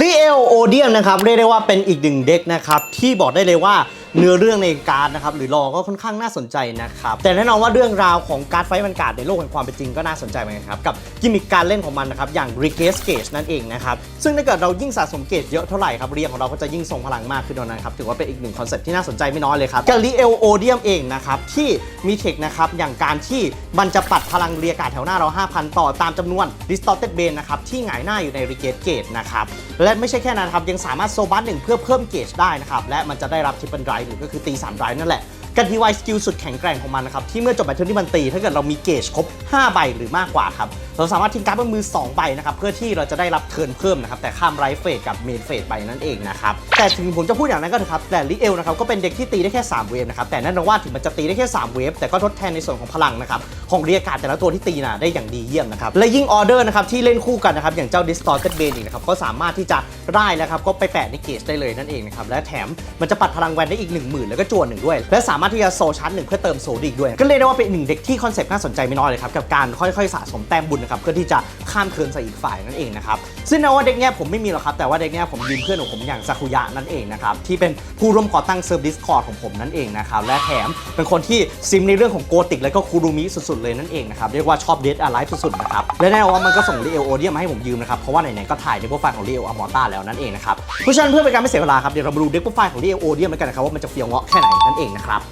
ลีเอลโอเดียมนะครับเรียกได้ว่าเป็นอีกหนึ่งเด็กนะครับที่บอกได้เลยว่า เนื้อเรื่องในการ์ดนะครับหรือรอก็ค่อนข้างน่าสนใจนะครับแต่แน่นอนว่าเรื่องราวของการ์ดไฟมันการ์ดในโลกแห่งความเป็นจริงก็น่าสนใจเหมือนกันครับกับกิมมิคการเล่นของมันนะครับอย่าง r e g a s e Gauge นั่นเองนะครับซึ่งถ้าเกิดเรายิ่งสะสมเกจเยอะเท่าไหร่ครับเรียงของเราก็จะยิ่งทรงพลังมากขึ้นเท่านั้นครับถือว่าเป็นอีกหนึ่งคอนเซ็ปต์ที่น่าสนใจไม่น้อยเลยครับกับลีเอลโอเดียมเองนะครับที่มีเทคนะครับอย่างการที่มันจะปัดพลังเรียกาศแถวหน้าเรา 5,000 ต่อตามจำนวน Distorted Bane นะครับที่หงายหน้าอยู่ใน r e g a s e Gauge นะครับและไม่ใช่แค่นั้นครับยังสามารถโซบัสหนึ่งเพื่อเพิ่มเกจได้นะครับและมันจะได้รับ Triple Drive หรือก็คือตี3 Drive นั่นแหละกันทีไวสกิลสุดแข็งแกร่งของมันนะครับ ที่เมื่อจบแบเทิลที่มันตี ถ้าเกิดเรามีเกจครบ 5 ใบหรือมากกว่าครับ เราสามารถทิ้งการ์ดบนมือ 2 ใบนะครับ เพื่อที่เราจะได้รับเทิร์นเพิ่มนะครับ แต่ข้ามไรเฟสกับเมนเฟสไปนั่นเองนะครับ แต่ถึงผมจะพูดอย่างนั้นก็เถอะครับ แต่ลิเอลนะครับก็เป็นเด็กที่ตีได้แค่ 3 เวฟนะครับ แต่นั่นนว่าถึงมันจะตีได้แค่ 3 เวฟ แต่ก็ทดแทนในส่วนของพลังนะครับ ของเรียกาดแต่ละตัวที่ตีนะได้อย่างดีเยี่ยมนะครับ และยิ่งออเดอร์นะครับที่เล่นคู่กันนะครับ อย่างเจ้า Distorted Bane อีกนะครับ ก็สามารถที่จะได้แล้วครับก็ไปแปะในเกจได้เลยนั่นเองนะครับ และแถมมันจะปัดพลังแวนได้อีก 1 0,000 แล้วก็จวนหนึ่งด้วย และสามารถที่จะโซชาร์จหนึ่งเพื่อเติมโซลอีกด้วย ก็เรียกได้ว่าเป็นหนึ่งเด็กที่คอนเซ็ปต์น่าสนใจไม่น้อยเลยครับกับการค่อยๆสะสมแต้มบุญนะครับเพื่อที่จะข้ามเทิร์นใส่อีกฝ่ายนั่นเองนะครับซึ่งในว่าเด็กเนี้ยผมไม่มีหรอกครับแต่ว่าเด็กเนี้ยผมยืมเพื่อนของผมอย่างซากุยะนั่นเองนะครับที่เป็นผู้ร่วมก่อตั้งเซิร์ฟดิสคอร์ดของผมนั่นเองนะครับและแถมเป็นคนที่ซิมในเรื่องของโกติกและก็คูรุมิสุดๆเลยนั่นเองนะครับเรียกว่าชอบเดทอะไรสุดๆนะครับและแน่นอนว่ามันก็ส่งเรีเอลโอเดียมมาให้ผมยืมนะครับเพราะว่าไหนๆก็ถ่ายในโปรไฟล์ของเรีเอลอมอต้าแล้วนั่นเองนะครับเพราะฉะนั้นเพื่อเป็นการไม่เสียเวลาครับเดี๋ยวเรามาดูเด็กโปรไฟล์ของเรีเอลโอเดียมกันนะครับว่ามันจะเฟี้ยวเงาะแค่ไหนนั่นเองนะครับ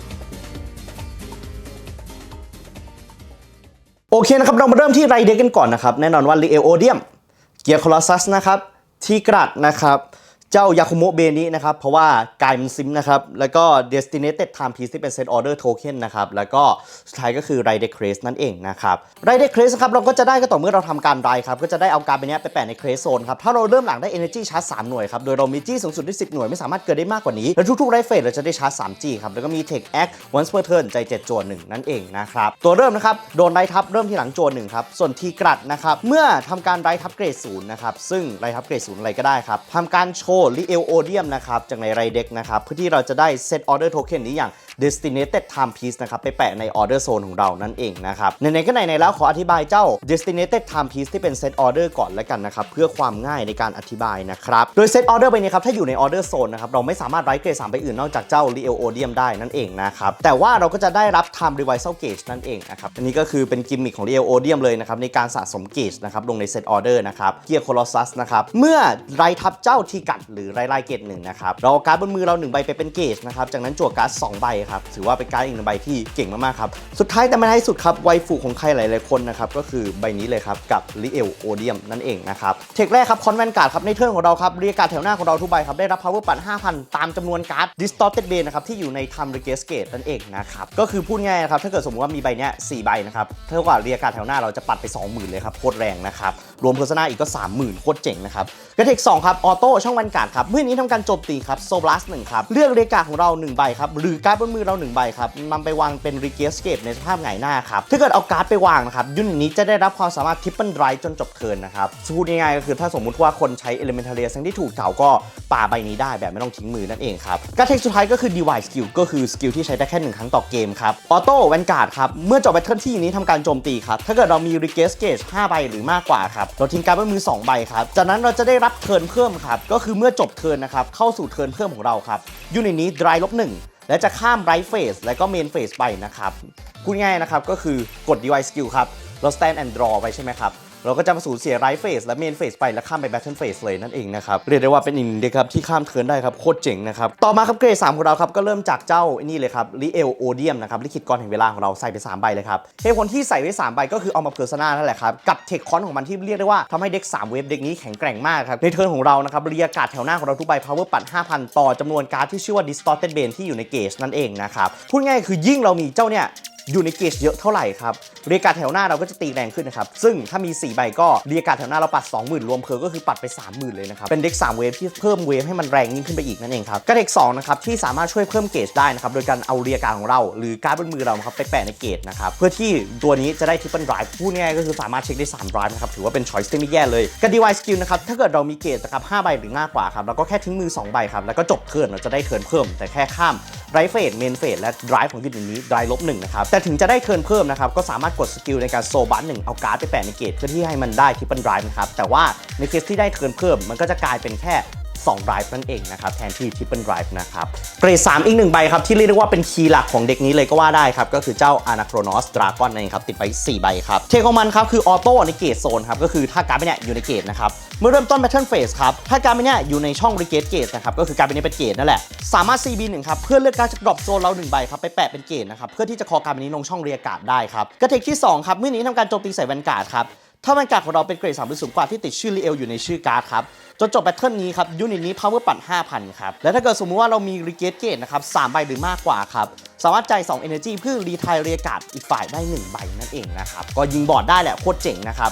โอเคนะครับเรามาเริ่มที่ไรเด็กกันก่อนนะครับแน่นอนว่าลีเอโอเดียมเกียร์คอลอซัสนะครับทีกรัดนะครับ เจ้ายาคุโมเบนินะครับ เพราะว่ากายมันซิมนะครับ แล้วก็ Destinated Time Piece ที่เป็น Set Order Token นะครับ แล้วก็สุดท้ายก็คือไรเด c r a s นั่นเองนะครับไรเด c r a s e นะครับเราก็จะได้ก็ต่อเมื่อเราทำการไรครับ ก็จะได้เอาการ์ดใบนี้ไปแปะใน c r a s e Zone ครับ ถ้าเราเริ่มหลังได้ Energy ชาร์จ 3 หน่วยครับ โดยเรามีจี้สูงสุดที่10 หน่วยไม่สามารถเกินได้มากกว่านี้ แล้วทุกๆไรเฟสเราจะได้ชาร์จ3จี้ครับ แล้วก็มี Tech Act once per turn ใจ7โจน1นั่นเองนะครับ ตัวเริ่มนะครับโดนไรทับเริ่มที่หลังโจน1ครับ ส่วนทีกรัดนะครับเมื่อทำการไรทับเกรดศูนย์นะครับซึ่งไรทับเกรดศูนย์อะไรก็ได้ครับทำการโชวลีเอลโอเดียมนะครับจากในไรเด็กนะครับเพื่อที่เราจะได้เซตออเดอร์โทเค็นนี้อย่าง Destinated Time Piece นะครับไปแปะใน Order Zone ของเรานั่นเองนะครับไหนก็ไหนแล้วขออธิบายเจ้า Destinated Time Piece ที่เป็น Set Order ก่อนแล้วกันนะครับเพื่อความง่ายในการอธิบายนะครับโดย Set Order ไปนี้ครับถ้าอยู่ใน Order Zone นะครับเราไม่สามารถไร้เกรด3ไปอื่นนอกจากเจ้า Real Odium ได้นั่นเองนะครับแต่ว่าเราก็จะได้รับ Time Reversal Gauge นั่นเองนะครับอันนี้ก็คือเป็นกิมมิคของ Real Odium เลยนะครับในการสะสม Gauge นะครับลงใน Set Order นะครับเกียร์ Colossus นะครับเมื่อไรทับเจ้าทีกัดหรือไรไล่เกตหนึ่งนะครับเราการ์ดบนมือเราหนึ่งใบไปเป็นเกจนะครับจากนั้นจั่วการ์ดสองใบครับถือว่าเป็นการ์ดอีกหนึ่งใบที่เก่งมากๆครับสุดท้ายแต่ไม่ท้ายสุดครับไวฟูของใครหลายๆคนนะครับก็คือใบนี้เลยครับกับลิเอลโอเดียมนั่นเองนะครับเทคแรกครับคอนแวนการ์ดครับในเทิร์นของเราครับเรียกการ์ดแถวหน้าของเราทุกใบครับได้รับ power ปั่น5,000 ตามจำนวนการ์ด distorted bay นะครับที่อยู่ใน time r e g a s e gate นั่นเองนะครับก็คือพูดง่ายๆนะครับถ้าเกิดสมมติว่ามีใบเนี้ยสี่ใบนะครับเท่ากับเรียกการ์ดแถวหน้าเราจะปัดไป 20,000 เลยครับโคตรแรงนะครับรวมเพอร์ซนาอีกก็ 30,000โคตรเจ๋งนะครับกระเทค2ครับออโต้ช่องแวนการครับเมื่อนี้ทำการโจมตีครับโซบลัสหนึ่งครับเลือกเรการ์ของเรา1ใบครับหรือการ์ดบนมือเรา1ใบครับนำไปวางเป็นรีเกสเกปในสภาพหงายหน้าครับถ้าเกิดเอาการ์ดไปวางนะครับยูนิตนี้จะได้รับความสามารถทิปเปิลไรจนจบเทินนะครับพูดง่ายๆก็คือถ้าสมมุติว่าคนใช้เอลิเมนท a เรียทั้งที่ถูกเก่าก็ป่าใบนี้ได้แบบไม่ต้องทิ้งมือนั่นเองครับการเทคสุดท้ายก็คือ Divide Skill ก็คือสกิลที่ใช้ได้แค่หนึ่งครั้งต่อเกมครับออโต้แวนการ์ดครับเมื่อจบแบทเทิลที่นี้ทำการโจมตีครับถ้าเกิดเรามีรีเกสเกจ5ใบหรือมากกว่าครับเราทิ้งการ์ดบนมือ2ใบครับจากนั้นเราจะได้รับเทิร์นเพิ่มครับก็คือเมื่อื่อจบเทิร์นนะครับ เข้าสู่เทิร์นเพิ่มของเราครับยูนิตนี้ดรายลบหนึ่งและจะข้ามไรเฟสและก็เมนเฟสไปนะครับพูดง่ายนะครับก็คือกด Divide Skill ครับเรา stand and draw ไปใช่ไหมครับ เราก็จะมาสูญเสียไรเฟสและเมนเฟสไปแล้วข้ามไปแบทเทิลเฟสเลยนั่นเองนะครับเรียกได้ว่าเป็นอีกหนึ่งเด็กครับที่ข้ามเทิร์นได้ครับโคตรเจ๋งนะครับต่อมาครับเกรดสามของเราครับก็เริ่มจากเจ้านี่เลยครับลิเอลโอเดียมนะครับลิขิตกรแห่งเวลาของเราใส่ไป3ใบเลยครับเหตุผลที่ใส่ไว้3ใบก็คือเอามาเพอร์ซนานั่นแหละครับกับเทคคอนของมันที่เรียกได้ว่าทำให้เด็ก3เวฟเด็กนี้แข็งแกร่งมากครับในเทิร์นของเรานะครับเรียกกาดแถวหน้าของเราทุกใบ power ปัด5,000 ต่อจำนวนการ์ดที่ชื่อว่า distorted bane ที่อยู่ในเกจนั่นเองนะครับพูดง่ายคือยิ่งเรามีเจ้าเนี่ย อยู่ในเกจเยอะเท่าไหร่ครับเรียกการแถวหน้าเราก็จะตีแรงขึ้นนะครับ ซึ่งถ้ามี 4 ใบก็เรียกการแถวหน้าเราปัด 20,000 รวมเพอก็คือปัดไป 30,000 เลยนะครับ เป็นเด็ก 3 เวฟที่เพิ่มเวฟให้มันแรงยิ่งขึ้นไปอีกนั่นเองครับก็เด็ก2นะครับที่สามารถช่วยเพิ่มเกจได้นะครับโดยการเอาเรียการของเรา หรือการ์ดบนมือเราครับไปแปะในเกจนะครับเพื่อที่ตัวนี้จะได้ทิปเปิลไดรฟ์พูดง่ายก็คือสามารถเช็คได้3 drive นะครับถือว่าเป็น choice ที่ไม่แย่เลยกับ device skill นะครับถ้าเกิดเรามีเกจนะครับ5ใบหรือมากกว่าครับเราก็แค่ทิ้งมือ 2 ใบครับแล้วก็จบเทิร์นเราจะได้เทิร์นเพิ่ม แต่แค่ข้ามไรเฟสเมนเฟสและ drive ของยูนิตนี้ drive ลบหนึ่งนะครับแต่ถึงจะได้เทิร์นเพิ่มนะครับ ก็สามารถกดสกิลในการโซบัสหนึ่งเอาการ์ดไปแปะในเกตเพื่อที่ให้มันได้ทิปเปิลไดรฟ์นะครับ แต่ว่าในเคสที่ได้เทิร์นเพิ่มมันก็จะกลายเป็นแค่ 2 drive นั่นเองนะครับแทนที่ triple drive นะครับเกรด 3 อีกหนึ่งใบครับ ที่เรียกได้ว่าเป็นคีย์หลักของเด็กนี้เลยก็ว่าได้ครับ ก็คือเจ้า Anachronos Dragon นั่นเองครับ ติดไป 4 ใบครับ เทคของมันครับ คือออโต้ในเกตโซนครับ ก็คือถ้าการ์ดไม่เนี่ยอยู่ในเกตนะครับ เมื่อเริ่มต้น Battle Phase ครับ ถ้าการ์ดไม่เนี่ยอยู่ในช่อง Regate Gate นะครับก็คือการ์ดนี้เป็นเกตนั่นแหละสามารถ CB 1ครับเพื่อเลือกการดจากดรอปโซนเรา1ใบครับไปแปะเป็นเกตนะครับเพื่อที่จะคอการ์ดนี้ลงช่องเรียการ์ดได้ครับกระเทคที่สองครับเมื่อนี้ทำการโจมตีใส่แวนการ์ดครับถ้าแวนการ์ดของเราเป็นเกรด3หรือสูงกว่าที่ติดชื่อรีเอลอยู่ในชื่อการ์ดครับ จนจบแบทเทิลนี้ครับยูนิตนี้ power ปั่น 5,000 ครับ และถ้าเกิดสมมุติว่าเรามี r e g a t e Gate นะครับ3ใบหรือมากกว่าครับ สามารถจ่าย2 energy เพื่อรีทายเรียการ์ดอีกฝ่ายได้ 1 ใบนั่นเองนะครับ ก็ยิงบอดได้แหละโคตรเจ๋งนะครับ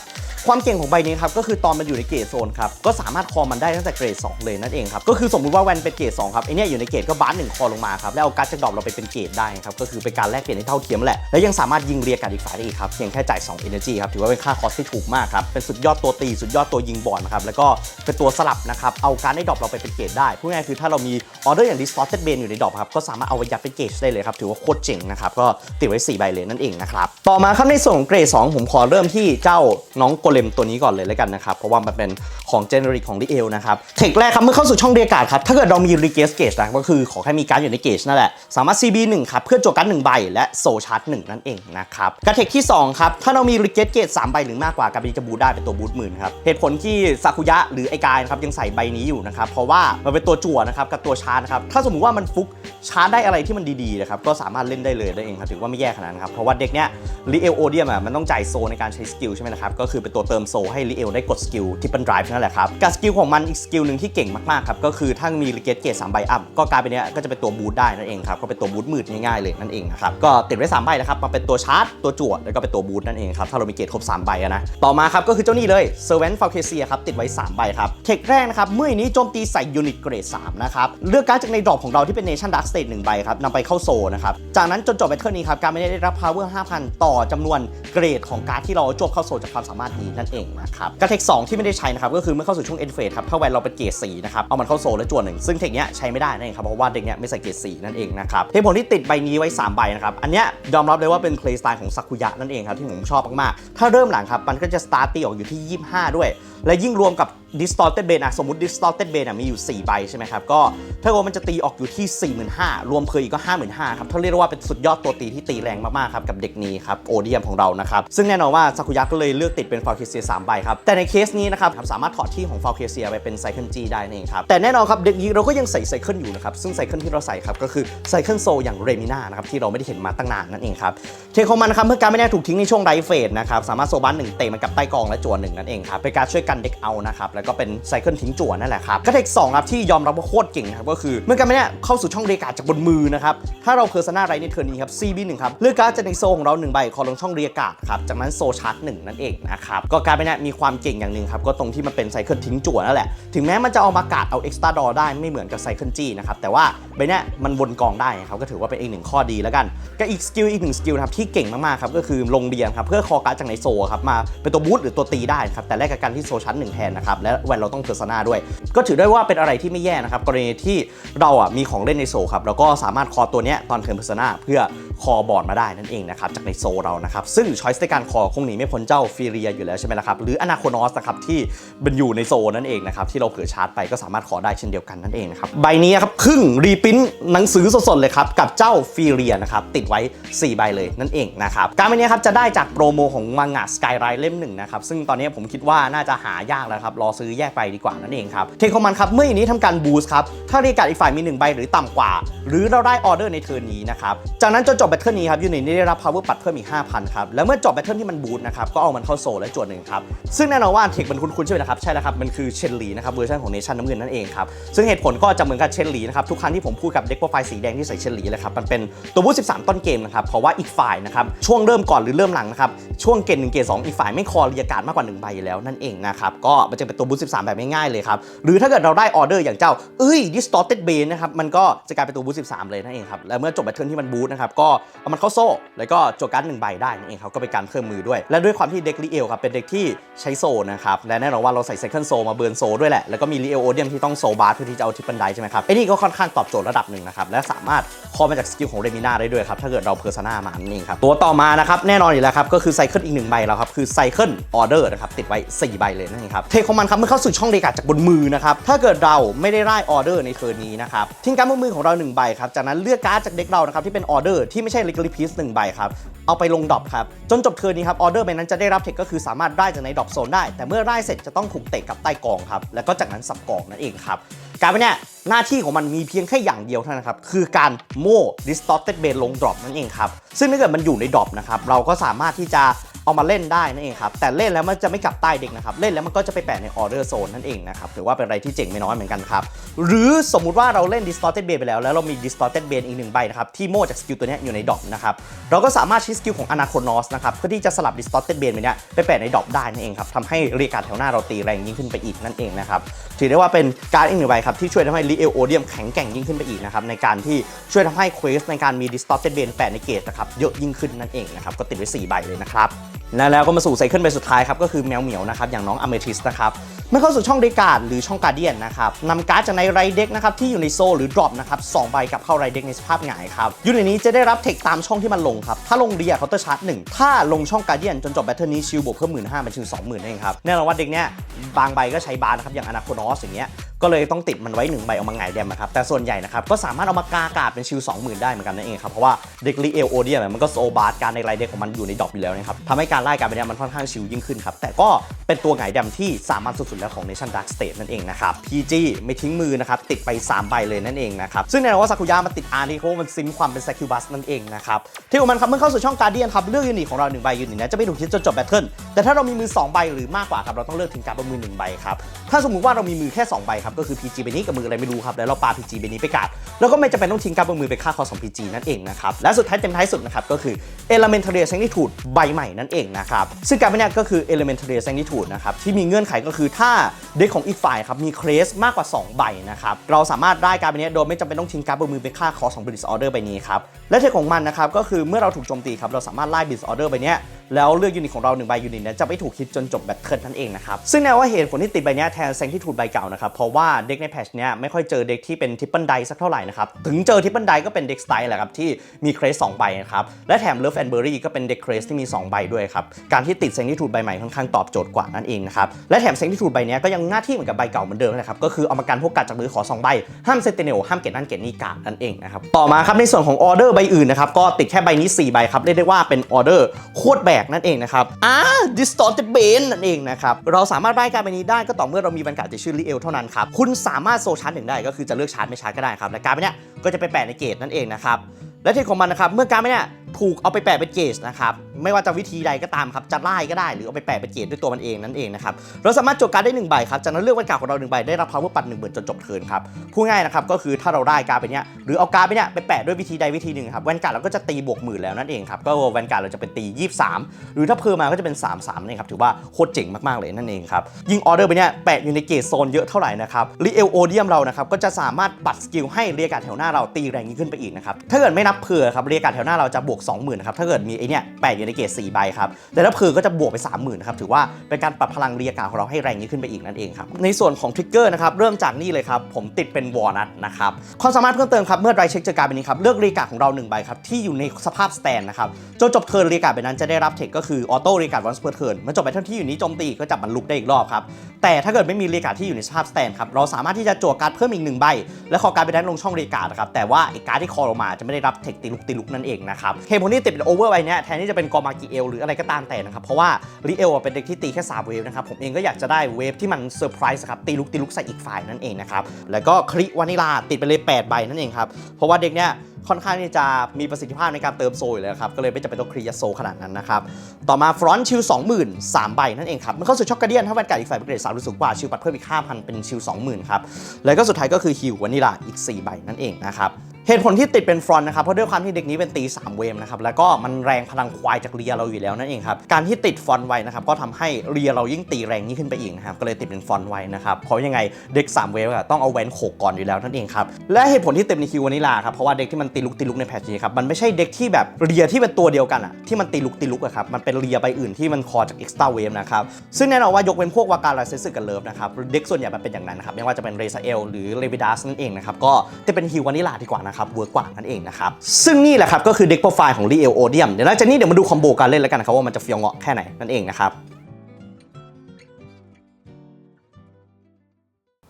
ความเก่งของใบนี้ครับก็คือตอนมันอยู่ในเกรดโซนครับก็สามารถคอมันได้ตั้งแต่เกรด2เลยนั่นเองครับก็คือสมมุติว่าแวนเป็นเกรด2ครับไอเนี้ยอยู่ในเกรดก็บาร์หนึ่งคอลงมาครับแล้วเอาการ์ดจากดอปเราไปเป็นเกรดได้ครับก็คือเป็นการแลกเปลี่ยนให้เท่าเทียมแหละและยังสามารถยิงเรียกการ์ดอีกฝ่ายได้อีกครับเพียงแค่จ่าย2 energy ครับถือว่าเป็นค่าคอสที่ถูกมากครับเป็นสุดยอดตัวตีสุดยอดตัวยิงบอลนะครับแล้วก็เป็นตัวสลับนะครับ เอาการ์ดในดรอปเราไปเป็นเกรดได้พูดง่ายคือถ้าเรามีออเดอร์อย่าง distorted b a n อยู่ในดรอปครับ ก็สามารถเอาไปยัดเป็นเกรดได้เลยครับ ถือว่าโคตรเจ๋งนะครับ ก็ติดไว้ 4 ใบเลยนั่นเองนะครับ ต่อมาครับในส่วนของเกรด2ผมขอเริ่มที่เจ้าน้องโกเลมตัวนี้ก่อนเลยแล้วกันนะครับ เพราะว่ามันเป็นของเจเนริกของดิเอลนะครับ เทคแรกครับเมื่อเข้าสู่ช่องเรียการ์ดครับ ถ้าเกิดเรามีรีเกสเกจนะก็คือขอแค่มีการอยู่ในเกจนั่นแหละ สามารถ CB 1ครับเพื่อจวการ์ดหนึ่งใบและโซชาร์จหนึ่งนั่นเองนะครับกระเทคที่2ครับถ้าเรามีรีเกสเกจสใบหรือมากกว่าการบีจะบูทได้เป็นตัวบูทหมื่นครับเหตุผลที่ซากุยะหรือไอกายนะครับยังใส่ใบนี้อยู่นะครับเพราะว่ามันเป็นตัวจั่วนะครับกับตัวชาร์จนะครับถ้าสมมติว่ามันฟุกชาร์จได้อะไรที่มันดีๆนะครับก็สามารถเล่นได้เลยได้เองครับถือว่าไม่แย่ขนาดนั้นครับเพราะว่าเด็กเนี้ยรีเอลโอเดียมอะมันต้องจ่ายโซในการใช้สกิลใช่ไหมนะครับก็คือเป็นตัวเติมโซให้รีเอลได้กดสกิลที่เป็นไดรฟ์นั่นแหละครับกับสกิลของมันอีกสกิลหนึ่งที่เก่งมากๆครับก็คือถ้ามีรีเกตเกตสามใบอัพก็กลายเป็นเนี้ยก็จะเป็นตัวบูทได้นั่นเองครับก็เป็นตัวบูทมืดง่ายๆเลยนั่นเองนะครับก็ติดไว้สามใบนะครับมาเป็นตัวชาร์จตัวจั่วแล้วก็เป็นตัวบูทนั่นเองครับถ้าเรามีเกตครบสามใบนะต่อมาครับก็คือเจ้านี่เลยเซอร์เวนฟาเคเซียครับติดไว้สามใบครับเทคแรกนะครับ เมื่อนี้โจมตีใส่ยูนิตเกรด 3 นะครับ เลือกการดจากในดรอปของเราที่เป็นเนชั่นดักสเตทหนึ่งใบครับนำไปเข้าโซนะครับ จากนั้นจนจบแบทเทิลนี้ครับ การไม่ได้รับ power 5,000 ต่อจำนวนเกรดของการดที่เราจบเข้าโซจากความสามารถนี้นั่นเองนะครับกรเทค2ที่ไม่ได้ใช้นะครับก็คือเมื่อเข้าสู่ช่วง end phase ครับถ้าแวนเราเป็นเกรด4นะครับเอามันเข้าโซและจวนหนึ่งซึ่งเทคเนี้ยใช้ไม่ได้นั่นเองครับเพราะว่าเด็กเนี้ยไม่ใส่เกรด4นั่นเองนะครับเหตุผลที่ติดใบนี้ไว้ 3 ใบนะครับอันเนี้ยยอมรับเลยว่าเป็น play style ของซากุยะนั่นเองครับที่ผมชอบมากๆถ้าเริ่มหลังครับมันก็จะ start ตีออกอยู่ที่ 25 ด้วย และยิ่งรวมกับ distorted distorted bane อะสมมติ distorted bane อะมีอยู่ 4 ใบใช่ไหมครับ ก็ถ้าว่ามันจะตีออกอยู่ที่ 45,000รวมเพลอีกก็ 55,000ครับถ้าเรียกว่าเป็นสุดยอดตัวตีที่ตีแรงมากๆครับกับเด็กนี้ครับโอเดียมของเรานะครับ ซึ่งแน่นอนว่าซากุยะก็เลยเลือกติดเป็นฟา l เคเซีย3ใบครับ แต่ในเคสนี้นะครับสามารถถอดที่ของฟา l เคเซียไปเป็นไซเคิลจีได้นั่นเองครับ แต่แน่นอนครับเด็กนี้เราก็ยังใส่ไซเคิลอยู่นะครับ ซึ่งไซเคิลที่เราใส่ครับก็คือไซเคิลโซอย่างเรมิน่านะครับที่เราไม่ได้เห็นมาตั้งนานนั่นเองครับเทคของมันนะครับเมื่อการไม่แน่ถูกทิ้งในช่วงไรเฟสนะครับสามารถโซบันหนึ่งเตะมันกับใต้กองและจวนหนึ่งนั่นเองครับเป็นการช่วยกันเด็กเอานะครับแล้วก็เป็นไซซเคิลทิ้งจั่วนั่นแหละครับกระเทคสองครับที่ยอมรับว่าโคตรเก่งครับก็คือเมื่อการไม่แน่เข้าสู่ช่องเรียกาจากบนมือนะครับถ้าเราเพอร์ซนาไรในเทอร์นี้ครับ CB 1 ครับเลือกการ์ดจากในโซของเราหนึ่งใบคอลงช่องเรียกาดครับจากนั้นโซชาร์จหนึ่งนั่นเองนะครับก็การไม่แน่ยมีความเก่งอย่างหนึ่งครับก็ตรงที่มันเป็นไซเคิลทิ้งจั่วนั่นแหละถึงแม้มันจะเอามากาดเอาเอ็กซ์ตร้าดอได้ไม่เหมือนกับไซเคิลจีนะครับแต่ว่าใบเนี้ยมันวนกองได้ครับก็ถือว่าเป็นอีกหนึ่งข้อดีแล้วกันก็อีกสกิลอีกหนึ่งสกิลนะครับที่เก่งมากๆครับก็คือลงเรียนครับเพื่อคอการ์ดจากในโซครับมาเป็นตัวบูทหรือตัวตีได้ครับแต่แลกกับการที่โซชั้นหนึ่งแทนนะครับและแวนเราต้องเพอร์ซนาด้วย ก็ถือได้ว่าเป็นอะไรที่ไม่แย่นะครับ กรณีที่เราอะมีของเล่นในโซครับ แล้วก็สามารถคอตัวเนี้ยตอนเทิร์นเพอร์ซนาเพื่อคอบอร์ดมาได้นั่นเองนะครับ จากในโซเรานะครับ ซึ่งช้อยส์ในการคอคงหนีไม่พ้นเจ้าฟิเรียอยู่แล้วใช่ไหมล่ะครับ หรืออนาโคนอสนะครับที่เป็นอยู่ในโซนั่นเองนะครับที่เราเผื่อชาร์จไปก็สามารถขอได้เช่นเดียวกันนั่นเองนะครับใบนี้ครับครึ่งรีพิ้นหนังสือสดๆเลยครับกับเจ้าฟิเรียนะครับติดไว้ 4 ใบเลยนั่นเองนะครับการใบนี้ครับจะได้จากโปรโมของมังงะสกายไรเล่มหนึ่งนะครับซึ่งตอนนี้ผมคิดว่าน่าจะหายากแล้วครับรอซื้อแยกไปดีกว่านั่นเองครับเทคขอมันครับเมื่ออย่างนี้ทำการบูสต์ครับถ้าเรียกการอีกฝ่ายมี 1 ใบหรือต่ำกว่า หรือเราได้ออเดอร์ในเทิร์นนี้นะครับจากนั้นจนจบแบทเทิลนี้ครับยูนิตได้รับ power ปัดเพิ่มอีก5,000ครับแล้วเมื่อจบแบทเทิลที่มันบูสต์นะครับก็เอามันเข้าโซลและจวดหนึ่งครับซึ่งแน่นอนว่าเทคมันคุ้นๆใช่ไหมครับใช่แล้วครับมันคือเชนลีนะครับเวอร์ชันของเนชั่นน้ำเงินนั่นเองครับซึ่งเหตุผลก็จะเหมือนกับเชนลีนะครับทุกครั้งที่ผมพูดกับเด็กโปรไฟล์สีแดงที่ใส่เชนลีเลยครับมันเป็นตัวบูสต์13 ต้นเกมนะครับเพราะว่าอีกฝ่ายนะครับช่วงเริ่มก่อนหรือเริ่มหลังนะครับช่วงเกมหนึ่งเกมสองอีกฝ่ายไม่คอเรียกการมากกว่า1ใบแล้วนั่นเองนะครับก็มันจะเป็นตัวบูสต์13แบบแบบง่ายๆเลยครับ หรือถ้าเกิดเราได้ออเดอร์อย่างเจ้าเอ้ย distorted bane นะครับ มันก็จะกลายเป็นตัวบูท13 เลยนั่นเองครับ และเมื่อจบแบทเทิลที่มันบูทนะครับ ก็เอามันเข้าโซ่ แล้วก็โจการหนึ่งใบได้นั่นเองครับ ก็เป็นการเพิ่มมือด้วย และด้วยความที่เด็กลีเอลครับ เป็นเด็กที่ใช้โซนะครับ และแน่นอนว่าเราใส่ second soul มาเบิร์นโซด้วยแหละ แล้วก็มีลีเอลโอเดียมที่ต้องโซบาร์เพื่อที่จะเอาทิปเปิลไดใช่ไหมครับไอ้นี่ก็ค่อนข้างตอบโจทย์ระดับหนึ่งนะครับ และสามารถคอมาจากสกิลของเรมิน่าได้ด้วยครับ ถ้าเกิดเราเพอร์ซนามานั่นเองครับ ตัวต่อมานะครับ แน่นอนอยู่แล้วครับ ก็คือไซเคิลอีกหนึ่งใบแล้วครับ คือไซเคิลออเดอร์นะครับ ติดไว้ 4 ใบเลยนั่นเองครับ เทคของมันครับเมื่อเข้าสู่ชองเดกาจากบนมือนะครับถ้าเกิดเราไม่ได้ไล่ออเดอร์ในเทิร์นนี้นะครับทิ้งการดบนมือของเรา1ใบครับจากนั้นเลือกการ์ดจากเด็กเรานะครับที่เป็นออเดอร์ที่ไม่ใช่ legal piece หนึ่งใบครับเอาไปลงดรอปครับจนจบเทิร์นนี้ครับออเดอร์ใบนั้นจะได้รับเทคก็คือสามารถได้จากในดรอปโซนได้ แต่เมื่อได้เสร็จจะต้องถูกเตะกลับใต้กองครับแล้วก็จากนั้นสับกองนั่นเองครับการเป็นเนี่ยหน้าที่ของมันมีเพียงแค่อย่างเดียวเท่านั้นครับ คือการโม่ distorted bane ลงดรอปนั่นเองครับ ซึ่งถ้าเกิดมันอยู่ในดรอปนะครับ เราก็สามารถที่จะ เอามาเล่นได้นั่นเองครับ แต่เล่นแล้วมันจะไม่กลับใต้เด็กนะครับ เล่นแล้วมันก็จะไปแปะในออเดอร์โซนนั่นเองนะครับ ถือว่าเป็นอะไรที่เจ๋งไม่น้อยเหมือนกันครับ หรือสมมุติว่าเราเล่น distorted bane ไปแล้ว แล้วเรามี distorted bane อีกหนึ่งใบนะครับ ที่โม่จากสกิลตัวนี้อยู่ในดอปนะครับ เราก็สามารถใช้สกิลของ Anaconos นะครับ เพื่อที่จะสลับ distorted bane ไปเนี้ยไปแปะในดอปได้นั่นเองครับทำให้เรียกการดแถวหน้าเราตีแรงยิ่งขึ้นไปอีกนั่นเองนะครับ ถือได้ว่าเป็นการอีกหนึ่งใบครับที่ช่วยทำให้ Real Odium แข็งแกร่งยิ่งขึ้นไปอีกนะครับในการที่ช่วยทำให้เควสในการมี distorted bane แปะในเกตนะครับเยอะยิ่งขึ้นนั่นเองนะครับก็ติดไว้4ใบเลยนะครับและแล้วก็มาสู่ไซเคิลใบสุดท้ายครับก็คือแมวเหมียวนะครับอย่างน้องอเมทิสนะครับเมื่อเข้าสู่ช่องเดกาดหรือช่องการเดียนนะครับนำการ์ดจากในไรเด็กนะครับที่อยู่ในโซลหรือดรอปนะครับสองใบกับเข้าไรเด็กในสภาพหงายครับยูนิตนี้จะได้รับเทคตามช่องที่มันลงครับถ้าลงเรียเคาน์เตอร์ชาร์จหนึ่งถ้าลงช่องการเดียนจนจบแบทเทิลนี้ชิลบวกเพิ่มหมื่นห้าเป็นชิลสองหมื่นเองครับแน่นอนว่าเด็กเนี้ยบางใบก็ใช้บาร์นะครับอย่างอนาโค n อสอย่างเงี้ยก็เลยต้องติดมันไว้หนึ่งใบเอามาหงายแดมนะครับแต่ส่วนใหญ่นะครับก็สามารถเอามากากาดเป็นชิล20,000 ได้เหมือนกันนั่นเองครับเพราะว่าเด็กลีเอลโอเดียมันก็โซบาร์การในไรเด็กของมันอยู่ในดรอปอยู่แล้วนะครับทำใให้การไล่การไปเนี่ยมันค่อนข้างชิลยิ่งขึ้นครับ แต่ก็เป็นตัวหงายแดมที่สามารถสุดๆแล้วของ Nation Dark State นั่นเองนะครับ PG ไม่ทิ้งมือนะครับ ติดไป 3 ใบเลยนั่นเองนะครับ ซึ่งแน่นอนว่าซากุยะมันติดอาร์นี่เพราะมันซิมความเป็น s ซคิวบัสนั่นเองนะครับที่ของมันครับเมื่อเข้าสู่ช่องการเดียนครับเลือกยูนิตของเราหนึ่งใบยูนิตนี้จะไม่ถูกคิดจนจบแบทเทิลแต่ถ้าเรามีมือสองใบหรือมากกว่าครับเราต้องเลือกทิ้งการ์ดบนมือหนึ่งใบครับถ้าสมมุติว่าเรามีมือแค่สองใบครับก็คือ PG ใบนี้กับมืออะไรไม่รู้ครับแล้วเราปา PG ใบนี้ไปกัดแล้วก็ไม่จำเป็นต้องทิ้งการ์ดบนมือไปค่าคอสของ PG นั่นเองนะครับและสุดท้ายเต็มท้ายสุดนะครับก็คือ Elementary Sanctitude ใบใหม่นั่นเองนะครับซึ่งการเป็นเนี่ยก็คือ Elementary Sanctitude นะครับที่มีเงื่อนไขก็คือถ้าเด็กของอีกฝ่ายครับมีเครสมากกว่า 2 ใบนะครับเราสามารถได้การเป็นเนี้ยโดยไม่จำเป็นต้องทิ้งการ์ดบนมือไปค่าคอของ Blitz Order ใบนี้ครับและเทคของมันนะครับก็คือเมื่อเราถูกโจมตีครับเราสามารถไล่ Blitz Order ใบเนี้ย แล้วเลือกยูนิตของเราหนึ่งใบยูนิตนี้ยจะไม่ถูกคิดจนจบแบทเทิลนั่นเองนะครับซึ่งแนวว่าเหตุผลที่ติดใบนี้แทนแซงที่ถูกใบเก่านะครับเพราะว่าเด็กในแพชเนี้ยไม่ค่อยเจอเด็กที่เป็นทิปเปิลไดสักเท่าไหร่นะครับถึงเจอทิปเปิลไดก็เป็นเด็กสไตล์แหละครับที่มีเครสสองใบนะครับและแถมเลิฟแอนเบอรี่ก็เป็นเด็กเครสที่มีสองใบด้วยครับการที่ติดแซงที่ถูกใบใหม่ค่อนข้างตอบโจทย์กว่านั่นเองนะครับและแถมแซงที่ถูกใบนี้ก็ยังหน้าที่เหมือนกับใบเก่าเหมือนเดิมนะครับก็คือเอามาการพวกกัดจากมือขอสองใบห้ามเซนติเนลห้ามเก็บนั่นเก็บนี่กาดนั่นเองนะครับต่อมาครับในส่วนของออเดอร์ใบอื่นนะครับก็ติดแค่ใบนี้4ใบครับเรียกได้ว่าเป็นออเดอร์โคตรแบกนั่นเองนะครับอ่า distorted bane นั่นเองนะครับเราสามารถได้การแบนี้ได้ก็ต่อเมื่อเรามีบรรยากาศที่ชื่อรีเอลเท่านั้นครับคุณสามารถโซชาร์จหนึ่งได้ก็คือจะเลือกชาร์จไม่ชาร์จก็ได้ครับและการใบเนี้ยก็จะไปแปะในเกตนั่นเองนะครับ และเทคของมันนะครับเมื่อการใบเนี้ยถูกเอาไปแปะเป็นเกจนะครับไม่ว่าจะวิธีใดก็ตามครับจะไล่ก็ได้หรือเอาไปแปะเป็นเกจด้วยตัวมันเองนั่นเองนะครับเราสามารถจดการได้หนึ่งใบครับจากนั้นเลือกวันการของเราหนึ่งใบได้รับ power ปัดหนึ่งหมื่นจนจบเทิร์นครับพูดง่ายนะครับก็คือถ้าเราได้การไปเนี้ยหรือเอาการไปเนี้ยไปแปะด้วยวิธีใดวิธีหนึ่งครับแวนการเราก็จะตีบวกหมื่นแล้วนั่นเองครับก็แวนการเราจะเป็นตี 23 หรือถ้าเพิ่มมาก็จะเป็น 33นี่ครับถือว่าโคตรเจ๋งมากๆเลยนั่นเองครับยิงออเดอร์ไปเนี้ยแปะอยู่ในเกจโซนเยอะเท่าไหร่นะครับรีเอลโอเดียมเรานะครับก็จะสามารถปัดสกิลให้เรียกการแถวหน้าเราตีแรงยิ่งขึ้นไปอีกนะครับถ้าเกิดไม่นับเผื่อครับเรียกการแถวหน้าเราจะบวก 20,000นะครับถ้าเกิดมีไอเนี้ยแปะอยู่ในเกจ4ใบครับแต่ถ้าเผื่อก็จะบวกไป 30,000นะครับถือว่าเป็นการปรับพลังเรียกการของเราให้แรงยิ่งขึ้นไปอีกนั่นเองครับในส่วนของทริกเกอร์นะครับเริ่มจากนี่เลยครับผมติดเป็นวอร์นัทนะครับความสามารถเพิ่มเติมครับเมื่อไรเช็คเจอการดเป็นนี้ครับเลือกเรียกการของเราหนึ่งใบครับที่อยู่ในสภาพสแตนนะครับจนจบเทิร์นเรียกการไปนั้นจะได้รับเทคก็คือออโต้เรียกการวันส์เพอร์เทิร์นเมื่อจบไปเทิร์นที่อยู่นี้โจมตีก็จับมันลุกได้อีกรอบครับแต่ถ้าเกิดไม่มีเรียกการดที่อยู่ในสภาพสแตนครับเราสามารถที่จะจั่วการ์ดเพิ่มอีกหนึ่งใบ และขอการดไปนั้นลงช่องเรียการดครับแต่ว่าไอ้การดที่คอลงมาจะไม่ได้รับเทคตีลุกตีลุกนั่นเองนะครับเคมโพนี่ติดเป็นโอเวอร์ใบเนี้ยแทนที่จะเป็นกอมากิเอลหรืออะไรก็ตามแต่นะครับเพราะว่ารีเอลเป็นเด็กที่ตีแค่3เวฟนะครับผมเองก็อยากจะได้เวฟที่มันเซอร์ไพรส์ครับตีลุกตีลุกใส่อีกฝ่ายนั่นเองนะครับแล้วก็คริวานิลาติดไปเลย8ใบนั่นเองครับเพราะว่าเด็กเนี้ย ค่อนข้างที่จะมีประสิทธิภาพในการเติมโซอยู่แล้วครับ ก็เลยไม่จำเป็นต้องครียโซขนาดนั้นนะครับ ต่อมาฟรอนต์ชิล20,000 3ใบนั่นเองครับมื่อเข้าสู่ช็อกกาเดียนถ้าแวนการ์ดอีกฝ่ายเป็นเกรด3รู้สึกว่าชิลปัดเพิ่มอีก5,000 เป็นชิล20,000ครับแล้วก็สุดท้ายก็คือฮิววานิลาอีก 4 ใบนั่นเองนะครับเหตุผลที่ติดเป็นฟรอนต์นะครับเพราะด้วยความที่เด็กนี้เป็นตี 3 เวฟนะครับแล้วก็มันแรงพลังควายจากเรียเราอยู่แล้วนั่นเองครับการที่ติดฟรอนต์ไว้นะครับก็ทำให้เรียเรายิ่งตีแรงยิ่งขึ้นไปอีกนะครับก็เลยติดเป็นฟรอนต์ไว้นะครับเพราะยังไงเด็ก 3 เวฟอะต้องเอาแวนโขกก่อนอยู่แล้วนั่นเองครับและเหตุผลที่เต็มในคิววานิลาครับเพราะว่าเด็กที่มันตีลุกตีลุกในแพทนี้ครับมันไม่ใช่เด็กที่แบบเรียที่เป็นตัวเดียวกันอะที่มันตีลุกตีลุกอะครับมันเป็นเรียใบอื่นที่มันคอจาก extra wave นะครับซึ่งแน่นอนว่ายกเว้นพวกวาการาเซสึกันเลิฟนะครับเด็กส่วนใหญ่มันเป็นอย่างนั้นนะครับไม่ว่าจะเป็นเรซาเอลหรือเลวิดัสนั่นเองนะครับก็จะเป็นฮิววานิลาดีกว่านะครับเวิร์กกว่านั่นเองนะครับซึ่งนี่แหละครับก็คือเด็กโปรไฟล์ของรีเอลโอเดียมเดี๋ยวหลังจากนี้เดี๋ยวมาดูคอมโบการเล่นแล้วกันนะครับว่ามันจะเฟี้ยวเงาะแค่ไหนนั่นเองนะครับ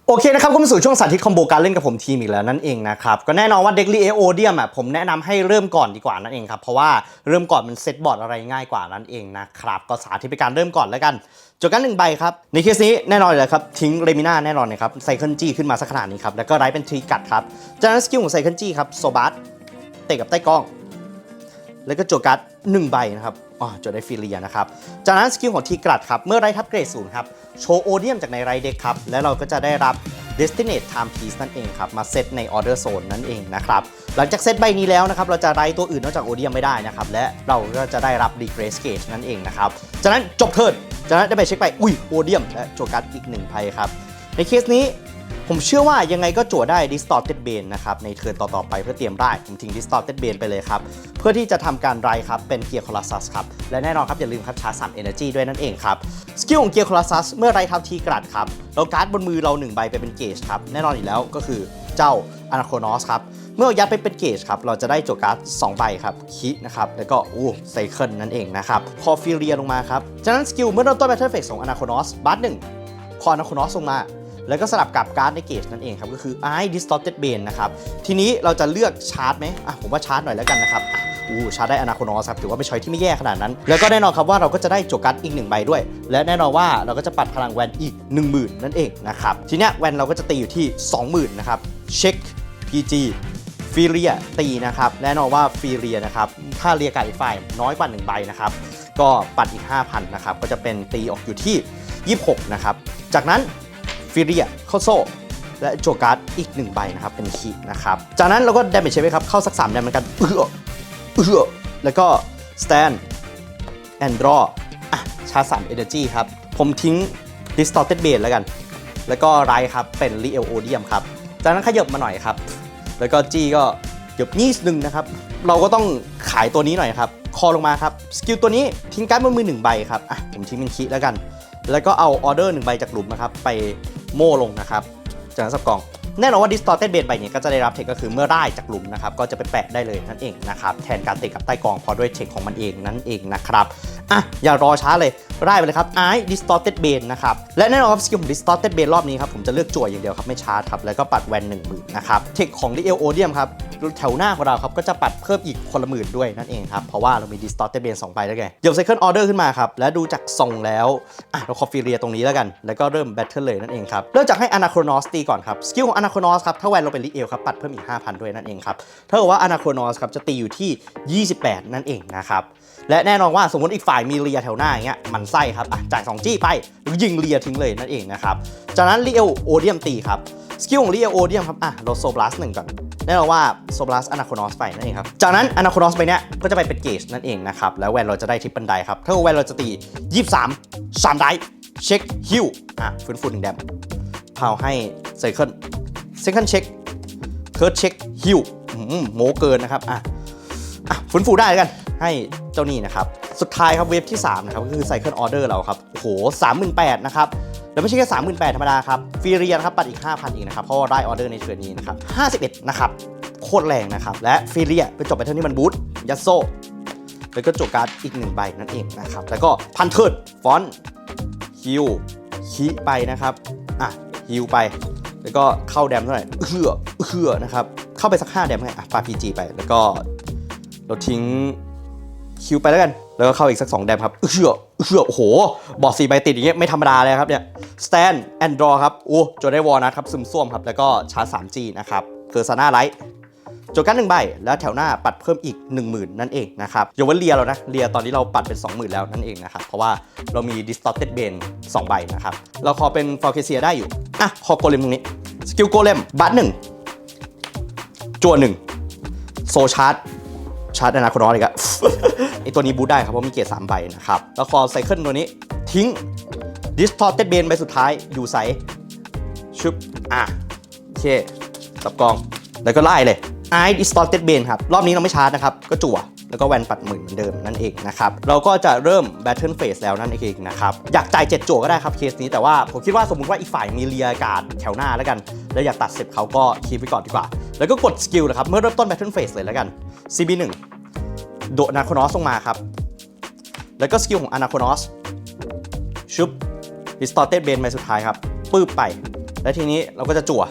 โอเคนะครับก็มาสู่ช่วงสาธิตคอมโบการเล่นกับผมทีมอีกแล้วนั่นเองนะครับ ก็แน่นอนว่าเด็กลีเอโอเดียมอะผมแนะนำให้เริ่มก่อนดีกว่านั่นเองครับ เพราะว่าเริ่มก่อนมันเซตบอร์ดอะไรง่ายกว่านั่นเองนะครับ ก็สาธิตเป็นการเริ่มก่อนแล้วกันจดกันหนึ่งใบครับ ในเคสนี้แน่นอนเลยครับ ทิ้งเรมิน่าแน่นอนนะครับไซเคิลจี้ขึ้นมาสักขนาดนี้ครับ แล้วก็ไรเป็นทรีกัดครับจากนั้นสกิลของไซเคิลจี้ครับโซบัสเตะกับใต้กล้อง แล้วก็โจการ์ดหนึ่งใบนะครับอ๋อโจทย์ได้ฟิเลียนะครับ จากนั้นสกิลของทีกรัดครับ เมื่อไรทับเกรดศูนย์ครับ โชว์โอเดียมจากในไรเด็กครับ และเราก็จะได้รับ Destinate Time Piece นั่นเองครับ มาเซตใน Order Zone นั่นเองนะครับ หลังจากเซตใบนี้แล้วนะครับ เราจะไรตัวอื่นนอกจากโอเดียมไม่ได้นะครับ และเราก็จะได้รับ Regress Gauge นั่นเองนะครับ จากนั้นจบเทิร์นจากนั้นได้ไปเช็คไป อุ้ยโอเดียมและโจการ์ดอีกหนึ่งไพ่ครับ ในเคสนี้ ผมเชื่อว่ายังไงก็จั่วได้ Distorted Bane นะครับในเทิร์นต่อๆไปเพื่อเตรียมได้ ผมทิ้ง Distorted Bane ไปเลยครับ เพื่อที่จะทำการไรครับ เป็นเกียร์คอลัสซัสครับ และแน่นอนครับ อย่าลืมครับชาร์จ3 Energy ด้วยนั่นเองครับ สกิลของเกียร์คอลัสซัสเมื่อไรทับทีกรัดครับเราการ์ดบนมือเรา 1 ใบไปเป็นเกจครับ แน่นอนอยู่แล้วก็คือเจ้าอนาโคนอสครับเมื่อยัดไปเป็นเกจครับ เราจะได้โจการ์ด2ใบครับ คินะครับ แล้วก็อู้ไซเคิลนั่นเองนะครับพอฟิเรียลงมาครับ จากนั้นสกิลเมื่อเริ่มต้นแบทเทิลเฟสของอนาโคนอสบัตหนึ่งคออนาโคนอสลงมา แล้วก็สลับกับการ์ดในเกจนั่นเองครับ ก็คือ i distorted bane นะครับ ทีนี้เราจะเลือกชาร์จไหมอะผมว่าชาร์จหน่อยแล้วกันนะครับอู้ชาร์จได้อนาโคนอสครับถือว่าเป็นช้อยที่ไม่แย่ขนาดนั้น แล้วก็แน่นอนครับว่าเราก็จะได้โจการ์ดอีกหนึ่งใบด้วย และแน่นอนว่าเราก็จะปัดพลังแวนอีก 10,000 นั่นเองนะครับทีนี้แวนเราก็จะตีอยู่ที่ 20,000 นะครับเช็ค PG ฟีเรียตีนะครับแน่นอนว่าฟีเรียนะครับถ้าเรียกาอีกฝ่ายน้อยกว่า1ใบนะครับก็ปัดอีก 5,000นะครับก็จะเป็นตีออกอยู่ที่ 26นะครับจากนั้น ฟิเรียเข้าโซ่ และโจการ์ดอีกหนึ่งใบนะครับ เป็นคีนะครับ จากนั้นเราก็ดาเมจใช่ไหมครับ เข้าสัก3ดาเมจกันเอื้อเอื้อแล้วก็สแตนแอนดรออะชาร์จ3 Energy ครับ ผมทิ้ง Distorted Bane แล้วกัน แล้วก็ไรครับ เป็น r e a l Odium ครับ จากนั้นขยับมาหน่อยครับ แล้วก็จี้ก็เกือบนิดนึงนะครับ เราก็ต้องขายตัวนี้หน่อยครับ คอลงมาครับ สกิลตัวนี้ทิ้งการ์ดบนมือหนึ่งใบครับ อะ ผมทิ้งเป็นคีแล้วกัน แล้วก็เอาออเดอร์หนึ่งใบจากหลุมนะครับ ไป โม่ลงนะครับจากนั้นสับกล่อง แน่นอนว่า Distorted Bane ใบนี้ก็จะได้รับเทคก็คือเมื่อได้จากหลุมนะครับก็จะไปแปะได้เลยนั่นเองนะครับแทนการเตะกับใต้กองเพราะด้วยเทคของมันเองนั่นเองนะครับอะอย่ารอช้าเลยไล่ไปเลยครับ i Distorted Bane นะครับและแน่นอนครับสกิลของ Distorted Bane รอบนี้ครับผมจะเลือกจั่วอย่างเดียวครับไม่ชาร์จครับแล้วก็ปัดแวนหนึ่งหมื่นนะครับเทคของ Real Odium ครับแถวหน้าของเราครับก็จะปัดเพิ่มอีกคนละหมื่นด้วยนั่นเองครับเพราะว่าเรามี Distorted Bane 2ใบแล้วไงเดี๋ยว Second Order ขึ้นมาครับและดูจากทรงแล้วอะเราคอฟิเรียตรงนี้แล้วกัน แล้วก็เริ่ม Battle เลยนั่นเองครับเริ่มจากให้ Anachronos ตีก่อนครับสกิลของ Anachronos ครับถ้าแวนเราเป็นลิเอลครับปัดเพิ่มอีก 5,000 ด้วยนั่นเองครับเท่ากับว่า Anachronos ครับจะตีอยู่ที่ 28 นั่นเองนะครับและแน่นอนว่าสมมติอีกฝ่ายมีเลียแถวหน้าอย่างเงี้ยมันไส้ครับอะจ่าย 2 จี้ไปหรือยิงเลียทิ้งเลยนั่นเองนะครับจากนั้นเรียลโอเดียมตีครับสกิลของเรียลโอเดียมครับอะเราโซบลัสหนึ่งก่อนแน่นอนว่าโซบลัสอนาโคนสไปนั่นเองครับจากนั้นอนาโคนสไปเนี้ยก็จะไปเป็นเกจนั่นเองนะครับแล้วแวนเราจะได้ทิปบันไดครับถ้าแวนเราจะตี 23 3ไดเช็คฮิวอะฟื้นฟูหนึ่งแดมพาให้ไซเคิล เซคันเช็คเคิร์ดเช็คฮิวโมเกินนะครับอะอะฟื้นฟูได้กันให้เจ้านี่นะครับ สุดท้ายครับเวฟที่ 3 นะครับ ก็คือ Cycle Order เราครับ โอ้โห38,000นะครับ แล้วไม่ใช่แค่38,000ธรรมดาครับฟรีเรียนครับปัดอีก 5,000 อีกนะครับ เพราะว่าได้ออเดอร์ในเทือนนี้นะครับ51นะครับ โคตรแรงนะครับ และฟรีเรียไปจบไปเท่านี้มันบูทยัดโซแล้วก็จบการ์ดอีกหนึ่งใบนั่นเองนะครับ แล้วก็พันเทิร์ดฟอนฮิวคีไปนะครับ อะฮิวไป แล้วก็เข้าแดมเท่าไหร่เอื้อเอื้อนะครับ เข้าไปสัก 5 แดมไงอะปาพีจีไป แล้วก็เราทิ้งคิวไปแล้วกัน แล้วก็เข้าอีกสัก 2 แดมครับเอื้อเอื้อโอ้โห บอดสีใบติดอย่างเงี้ยไม่ธรรมดาเลยครับเนี่ยสแตนแอนดรอครับ โอ้โจได้วอลนะครับ ซึมซ่วมครับ แล้วก็ชาร์จ 3G นะครับเพอร์ซาน่าไลท์ โจกันหนึ่งใบ แล้วแถวหน้าปัดเพิ่มอีก 10,000 นั่นเองนะครับอย่าว่าเลียเรานะเลียตอนนี้เราปัดเป็น 20,000 แล้วนั่นเองนะครับเพราะว่าเรามี distorted bane 2ใบนะครับเราขอเป็นฟอร์เคเซียได้อยู่อะขอโกเลมตรงนี้สกิลโกเลมบัตหนึ่งจัวหนึ่งโซชาร์จชาร์จอนาคอนอสอีกอะไอตัวนี้บูทได้ครับเพราะมีเกียร์สามใบนะครับแล้วคอไซเคิลตัวนี้ทิ้ง distorted bane ใบสุดท้ายอยู่ไซส์ชุบอะโอเคสับกองแล้วก็ไล่เลย i distorted b a n ครับ รอบนี้เราไม่ชาร์จนะครับ ก็จั่ว แล้วก็แวนปัดหมื่นเหมือนเดิมนั่นเองนะครับ เราก็จะเริ่ม battle phase แล้วนั่นเองนะครับ อยากจ่ายเจ็ดจั่วก็ได้ครับเคสนี้แต่ว่าผมคิดว่าสมมติว่าอีกฝ่ายมีเรียการ์ดแถวหน้าแล้วกัน แล้วอยากตัดเสร็จเขาก็คีบไปก่อนดีกว่า แล้วก็กดสกิลนะครับเมื่อเริ่มต้น battle phase เลยแล้วกัน CB 1 โดนาคอนอสลงมาครับแล้วก็สกิลของอนาคอนอสชุบ distorted bane ใบสุดท้ายครับปื้บไป และทีนี้เราก็จะจั่ว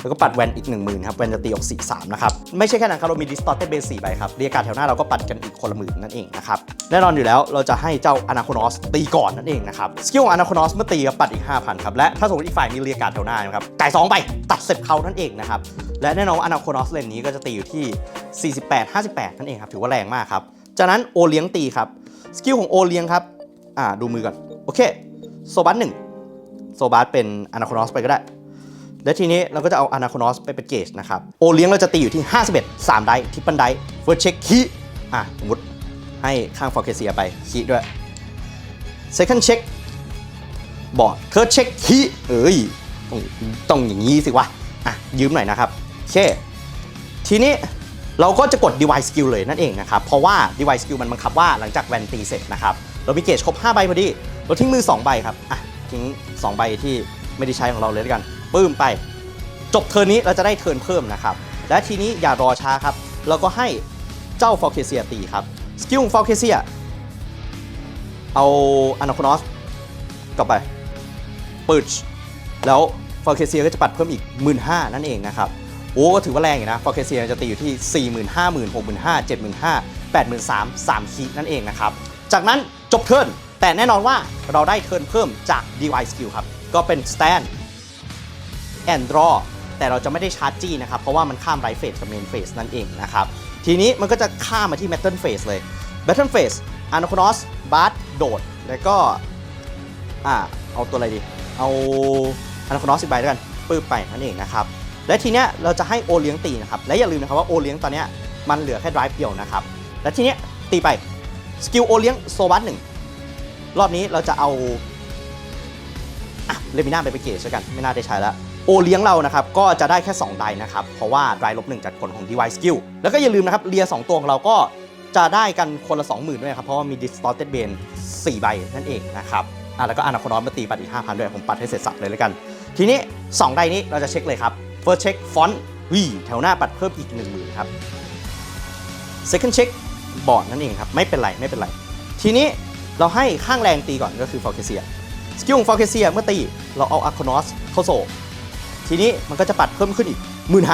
แล้วก็ปัดแวนอีก 1 0,000ครับแวนจะตีออก4 3นะครับไม่ใช่แค่นั้นครับเรามี distorted bane 4ใบครับเรียกการแถวหน้าเราก็ปัดกันอีกคนละหมื่นนั่นเองนะครับแน่นอนอยู่แล้วเราจะให้เจ้าอนาคอนอสตีก่อนนั่นเองนะครับสกิลของอนาคอนอสเมื่อตีครับปัดอีก 5,000ครับและถ้าสมมติอีกฝ่ายมีเรียกการแถวหน้านะครับจ่าย2ใบตัดเสร็จเขานั่นเองนะครับและแน่นอนว่าอนาคอนอสเลนนี้ก็จะตีอยู่ที่ 48 58 นั่นเองครับถือว่าแรงมากครับจากนั้นโอเลี้ยงตีครับสกิลของโอเลี้ยงครับอ่าดูมือก่อนโอเคโซบัสหนึ่งโซบัสเป็นอนาคอนสไปก็ได้ และทีนี้เราก็จะเอาอนาคอนอสไปเป็นเกจนะครับ โอเลี้ยงเราจะตีอยู่ที่ 51 3 ไดทิปเปิลไดเฟิร์สเช็คคีอะสมมติให้ข้างฟอร์เคเซียไปคีด้วย second check บอร์ด third check คีเอ้ยต้องต้องอย่างนี้สิวะ อะ ยืมหน่อยนะครับโอเค ทีนี้เราก็จะกด device skill เลยนั่นเองนะครับ เพราะว่า device skill มันบังคับว่าหลังจากแวนตีเสร็จนะครับ เรามีเกจครบ 5 ใบพอดี เราทิ้งมือ 2 ใบครับ อะ ทิ้ง 2 ใบที่ไม่ได้ใช้ของเราเลยแล้วยกัน ปื้มไป จบเทิร์นนี้เราจะได้เทิร์นเพิ่มนะครับ และทีนี้อย่ารอช้าครับ เราก็ให้เจ้าฟอร์เคเซียตีครับ สกิลฟอร์เคเซียเอาอนาคอนอสกลับไปปืดแล้วฟอร์เคเซียก็จะปัดเพิ่มอีก 1 5ื่นนั่นเองนะครับ โอ้ก็ถือว่าแรงอยู่นะฟอร์เคเซียจะตีอยู่ที่ 4 5 0 0 0 6 5 0 0 0 7 5 0 0 0 8 3 0 0 0 3คีนั่นเองนะครับ จากนั้นจบเทิร์นแต่แน่นอนว่าเราได้เทิร์นเพิ่มจาก DY Skill ครับ ก็เป็น Stand and Draw แต่เราจะไม่ได้ชาร์จจี้นะครับ เพราะว่ามันข้ามไรเฟสกับเมนเฟสนั่นเองนะครับ ทีนี้มันก็จะข้ามมาที่ Metal Phase เลย Metal Phase a n a c o n o s b a r โดด แล้วก็อ่าเอาตัวอะไรดี เอา a n a c o n o s อีกใบด้วกันปื้บไปนั่นเองนะครับ และทีเนี้ยเราจะให้โอเลี้ยงตีนะครับ และอย่าลืมนะครับว่าโอเลี้ยงตอนเนี้ยมันเหลือแค่ drive เดียวนะครับ และทีเนี้ยตีไปสกิลโอเลี้ยงโซบัสหนึ่งรอบนี้เราจะเอา เลมิน่าไปไปเกจแล้วกัน ไม่น่าได้ใช้แล้วโอเลี้ยงเรานะครับ ก็จะได้แค่ 2 ไดนะครับ เพราะว่าไดลบหนึ่งจากผลของ device skill แล้วก็อย่าลืมนะครับเลีย 2 ตัวของเราก็จะได้กันคนละ 20,000 ด้วยครับ เพราะว่ามี distorted bane 4ใบนั่นเองนะครับอะแล้วก็อนาคอนอสมาตีปัดอีก 5,000 ด้วย ผมปัดให้เสร็จสับเลยแล้วกัน ทีนี้ 2 ไดนี้เราจะเช็คเลยครับ first check font วีแถวหน้าปัดเพิ่มอีก 10,000 ครับ second check บอร์ดนั่นเองครับไม่เป็นไรไม่เป็นไร ทีนี้เราให้ข้างแรงตีก่อนก็คือฟอร์เคเซีย สกิลของฟอร์เคเซียเมื่อตีเราเอาอะคอนอสเข้าโซทีนี้มันก็จะปัดเพิ่มขึ้นอีก1 5ื่น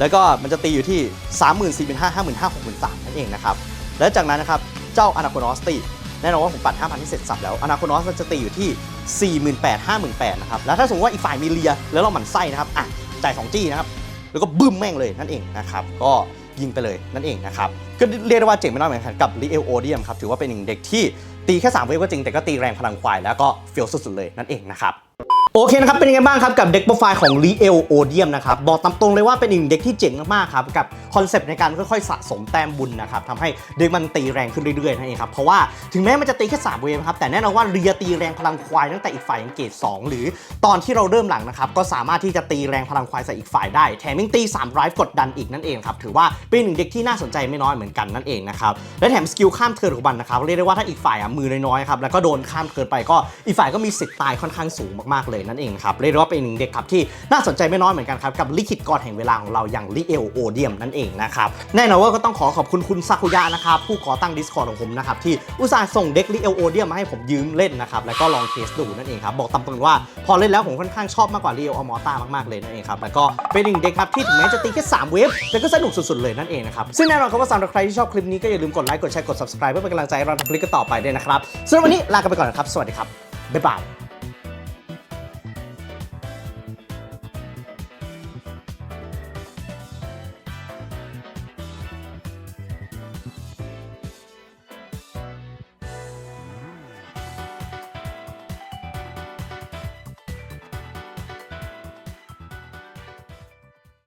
แล้วก็มันจะตีอยู่ที่ 3 4 0 0 0 5 5 0 0 0 6 0 0นั่นเองนะครับ แล้วจากนั้นนะครับ เจ้าอนาคอนอสตีแน่นอนว่าผมปัด 5,000ที่เสร็จสับแล้วอนาคอนอสมันจะตีอยู่ที่ 48,000 58,000นะครับ แล้วถ้าสมมติว่าอีกฝ่ายมีเลีย แล้วเราหมั่นไส้นะครับ อะ จ่าย2จี้นะครับ แล้วก็บึ้มแม่งเลยนั่นเองนะครับ ก็ยิงไปเลยนั่นเองนะครับ ก็เรียกได้ว่าเจ๋งไม่น้อยเหมือนกันกับลีเอลโอเดียมครับ ถือว่าเป็นหนึ่งเด็กที่ ตีแค่ 3 เวฟก็จริงแต่ก็ตีแรงพลังควายแล้วก็เฟี้ยวสุดๆเลยนั่นเองนะครับ โอเคนะครับ เป็นยังไงบ้างครับ กับเด็กโปรไฟล์ของ l ีเอลโอเดียมนะครับ บอกตามตรงเลยว่าเป็นอีกหนึ่งเด็กที่เจ๋งมากๆครับ กับคอนเซปต์ในการค่อยๆ สะสมแต้มบุญนะครับทำให้เด็กมันตีแรงขึ้นเรื่อยๆนั่นเองครับ เพราะว่าถึงแม้มันจะตีแค่3เวฟครับ แต่แน่นอนว่าเรียตีแรงพลังควายตั้งแต่อีกฝ่ายยังเกรด2หรือตอนที่เราเริ่มหลังนะครับก็สามารถที่จะตีแรงพลังควายใส่อีกฝ่ายได้แถมยังตี3 drive กดดันอีกนั่นเองครับถือว่าเป็นหนึ่งเด็กที่น่าสนใจไม่น้อยเหมือนกันนั่นเองนะครับและแถมสกิลข้ามเทิร์นของมันนะครับเรียกได้ว่าถ้าอีกฝ่ายมือน้อยๆครับแล้วก็โดนข้ามเทิร์นไปก็อีกฝ่ายก็มีสิทธิ์ตายค่อนข้างสูงมากๆเลยนั่นเองครับเรียกว่าเป็นหนึ่งเด็กครับที่น่าสนใจไม่น้อยเหมือนกันครับกับลิขิตกรแห่งเวลาของเราอย่างลิเอลโอเดียมนั่นเองนะครับแน่นอนว่าก็ต้องขอขอบคุณคุณซากุยะนะครับผู้ก่อตั้ง Discord ของผมนะครับที่อุตส่าห์ส่งเด็กลิเอลโอเดียมมาให้ผมยืมเล่นนะครับแล้วก็ลองเทสดูนั่นเองครับบอกตามตรงว่าพอเล่นแล้วผมค่อนข้างชอบมากกว่าลิเอลอมอต้ามากๆเลยนั่นเองครับแล้วก็เป็นหนึ่งเด็กครับที่ถึงแม้จะตีแค่3เวฟแต่ก็สนุกสุดๆเลยนั่นเองนะครับซึ่งแน่นอนครับว่าสำหรับใครที่ชอบคลิปนี้ก็อย่าลืมกดไลค์กดแชร์กด subscribe เพื่อเป็นกำลังใจให้เราทำคลิปกันต่อไปด้วยนะครับสำหรับวันนี้ลากันไปก่อนนะครับสวัสดีครับบ๊ายบาย